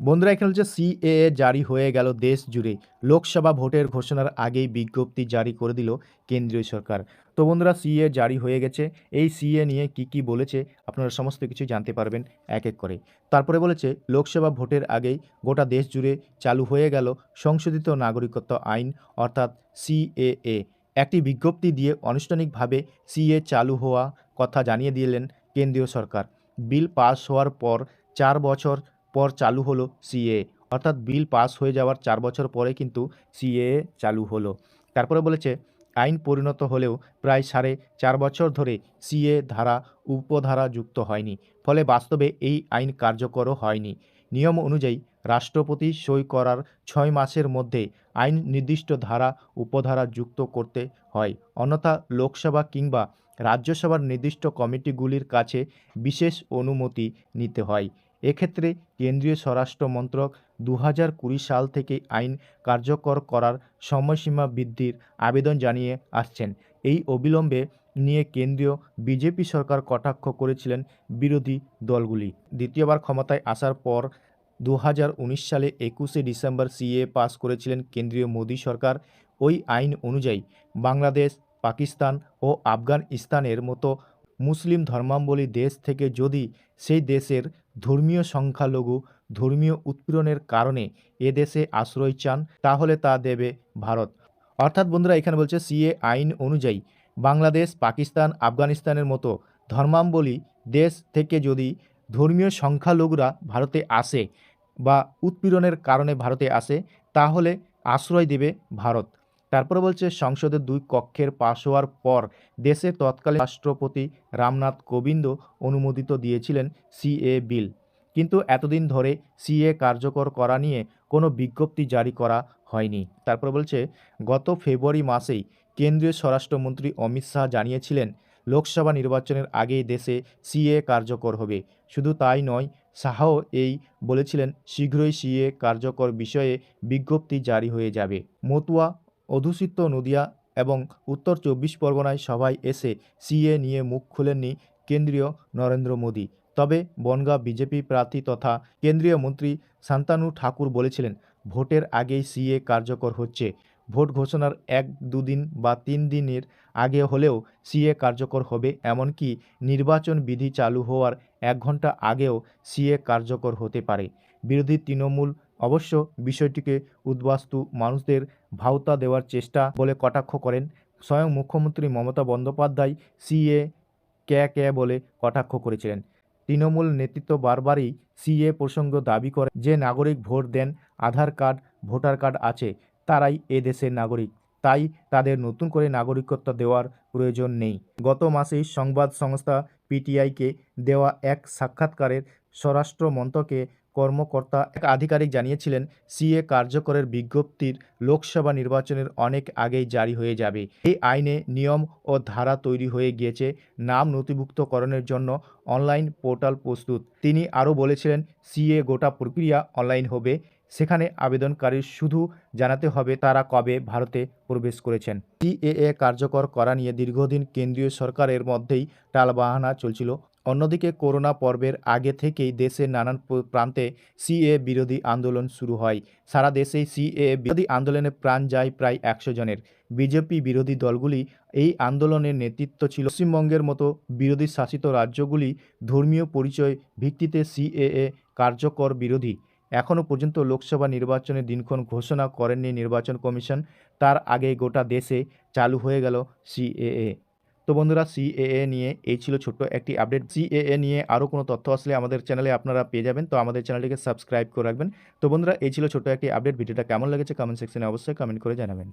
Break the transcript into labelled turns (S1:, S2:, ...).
S1: বন্ধুরা, এখানে হচ্ছে সিএএ জারি হয়ে গেল দেশ জুড়ে। লোকসভা ভোটের ঘোষণার আগেই বিজ্ঞপ্তি জারি করে দিল কেন্দ্রীয় সরকার। তো বন্ধুরা সিএ জারি হয়ে গেছে। এই সিএ নিয়ে কি কি বলেছে আপনারা সমস্ত কিছু জানতে পারবেন এক এক করে। তারপরে বলেছে, লোকসভা ভোটের আগেই গোটা দেশ জুড়ে চালু হয়ে গেল সংশোধিত নাগরিকত্ব আইন, অর্থাৎ সিএএ একটি বিজ্ঞপ্তি দিয়ে আনুষ্ঠানিকভাবে সিএ চালু হওয়া কথা জানিয়ে দিলেন কেন্দ্রীয় সরকার। বিল পাস হওয়ার পর চার বছর পর চালু হলো সিএ অর্থাৎ বিল পাস হয়ে যাওয়ার চার বছর পরে কিন্তু সিএ চালু হলো। তারপরে বলেছে, আইন পরিণত হলেও প্রায় সাড়ে চার বছর ধরে সিএ ধারা, উপধারা যুক্ত হয়নি। ফলে বাস্তবে এই আইন কার্যকরও হয়নি। নিয়ম অনুযায়ী রাষ্ট্রপতি সই করার ছয় মাসের মধ্যে আইন নির্দিষ্ট ধারা, উপধারা যুক্ত করতে হয়। অন্যথা লোকসভা কিংবা রাজ্যসভার নির্দিষ্ট কমিটিগুলির কাছে বিশেষ অনুমতি নিতে হয়। এক্ষেত্রে কেন্দ্রীয় স্বরাষ্ট্র মন্ত্রক দু হাজার কুড়ি সাল থেকে আইন কার্যকর করার সময়সীমা বৃদ্ধির আবেদন জানিয়ে আসছেন। এই অবিলম্বে নিয়ে কেন্দ্রীয় বিজেপি সরকার কটাক্ষ করেছিলেন বিরোধী দলগুলি। দ্বিতীয়বার ক্ষমতায় আসার পর দু হাজার উনিশ সালে একুশে ডিসেম্বর সিএ পাস করেছিলেন কেন্দ্রীয় মোদী সরকার। ওই আইন অনুযায়ী বাংলাদেশ, পাকিস্তান ও আফগানিস্তানের মতো মুসলিম ধর্মাবলম্বী দেশ থেকে যদি সেই দেশের ধর্মীয় সংখ্যালঘু ধর্মীয় উৎপীড়নের কারণে এ দেশে আশ্রয় চান, তাহলে তা দেবে ভারত। অর্থাৎ বন্ধুরা, এখানে বলছে সিএ আইন অনুযায়ী বাংলাদেশ, পাকিস্তান, আফগানিস্তানের মতো ধর্মাবলম্বী দেশ থেকে যদি ধর্মীয় সংখ্যালঘুরা ভারতে আসে বা উৎপীড়নের কারণে ভারতে আসে, তাহলে আশ্রয় দেবে ভারত। তারপরে বলছে, সংসদের দুই কক্ষের পাশ হওয়ার পর দেশে তৎকালীন রাষ্ট্রপতি রামনাথ কোবিন্দ অনুমোদিত দিয়েছিলেন সিএ বিল। কিন্তু এতদিন ধরে সিএ কার্যকর করা নিয়ে কোনো বিজ্ঞপ্তি জারি করা হয়নি। তারপর বলছে, গত ফেব্রুয়ারি মাসেই কেন্দ্রীয় স্বরাষ্ট্রমন্ত্রী অমিত শাহ জানিয়েছিলেন, লোকসভা নির্বাচনের আগেই দেশে সিএ কার্যকর হবে। শুধু তাই নয়, শাহও এই বলেছিলেন, শীঘ্রই সিএ কার্যকর বিষয়ে বিজ্ঞপ্তি জারি হয়ে যাবে। মতুয়া অধ্যুষিত নদিয়া এবং উত্তর চব্বিশ পরগনায় সবাই এসে সিএ নিয়ে মুখ খুলেননি কেন্দ্রীয় নরেন্দ্র মোদী। তবে বনগাঁ বিজেপি প্রার্থী তথা কেন্দ্রীয় মন্ত্রী শান্তানু ঠাকুর বলেছিলেন, ভোটের আগেই সিএ কার্যকর হচ্ছে। ভোট ঘোষণার এক দুদিন বা তিন দিনের আগে হলেও সিএ কার্যকর হবে, এমনকি নির্বাচন বিধি চালু হওয়ার এক ঘণ্টা আগেও সিএ কার্যকর হতে পারে। বিরোধী তৃণমূল অবশ্য বিষয়টিকে উদ্বাস্তু মানুষদের ভাওতা দেওয়ার চেষ্টা বলে কটাক্ষ করেন স্বয়ং মুখ্যমন্ত্রী মমতা বন্দ্যোপাধ্যায়, সিএ ক্যা ক্যা বলে কটাক্ষ করেছিলেন। তৃণমূল নেতৃত্ব বারবারই সিএ প্রসঙ্গ দাবি করে যে নাগরিক ভোট দেন, আধার কার্ড, ভোটার কার্ড আছে, তারাই এ দেশের নাগরিক। তাই তাদের নতুন করে নাগরিকত্ব দেওয়ার প্রয়োজন নেই। গত মাসেই সংবাদ সংস্থা পিটিআইকে দেওয়া এক সাক্ষাৎকারের স্বরাষ্ট্র মন্ত্রকে কর্মকর্তা এক আধিকারিক জানিয়েছিলেন, সিএ কার্যকরের বিজ্ঞপ্তির লোকসভা নির্বাচনের অনেক আগেই জারি হয়ে যাবে। এই আইনে নিয়ম ও ধারা তৈরি হয়ে গিয়েছে নাম নথিভুক্তকরণের জন্য অনলাইন পোর্টাল প্রস্তুত। তিনি আরও বলেছিলেন, সিএ গোটা প্রক্রিয়া অনলাইন হবে, সেখানে আবেদনকারীর শুধু জানাতে হবে তারা কবে ভারতে প্রবেশ করেছেন। সিএএ কার্যকর করা নিয়ে দীর্ঘদিন কেন্দ্রীয় সরকারের মধ্যেই টালবাহানা চলছিল। অন্যদিকে করোনা পর্বের আগে থেকেই দেশের নানান প্র- প্রান্তে সিএ বিরোধী আন্দোলন শুরু হয়। সারা দেশেই সিএ বিরোধী আন্দোলনে প্রাণ যায় প্রায় একশো জনের। বিজেপি বিরোধী দলগুলি এই আন্দোলনের নেতৃত্ব ছিল। পশ্চিমবঙ্গের মতো বিরোধী শাসিত রাজ্যগুলি ধর্মীয় পরিচয় ভিত্তিতে সিএএ কার্যকর বিরোধী। এখনও পর্যন্ত লোকসভা নির্বাচনের দিনক্ষণ ঘোষণা করেননি নির্বাচন কমিশন। তার আগে গোটা দেশে চালু হয়ে গেল সিএএ। তো বন্ধুরা সিএএ নিয়ে এই ছিল ছোট্ট একটি আপডেট সিএএ নিয়ে আরও কোনো তথ্য আসলে আমাদের চ্যানেলে আপনারা পেয়ে যাবেন, তো আমাদের চ্যানেলটিকে সাবস্ক্রাইব করে রাখবেন। তো বন্ধুরা এই ছিল ছোট্ট একটি আপডেট ভিডিওটা কেমন লেগেছে কমেন্ট সেকশনে অবশ্যই কমেন্ট করে জানাবেন।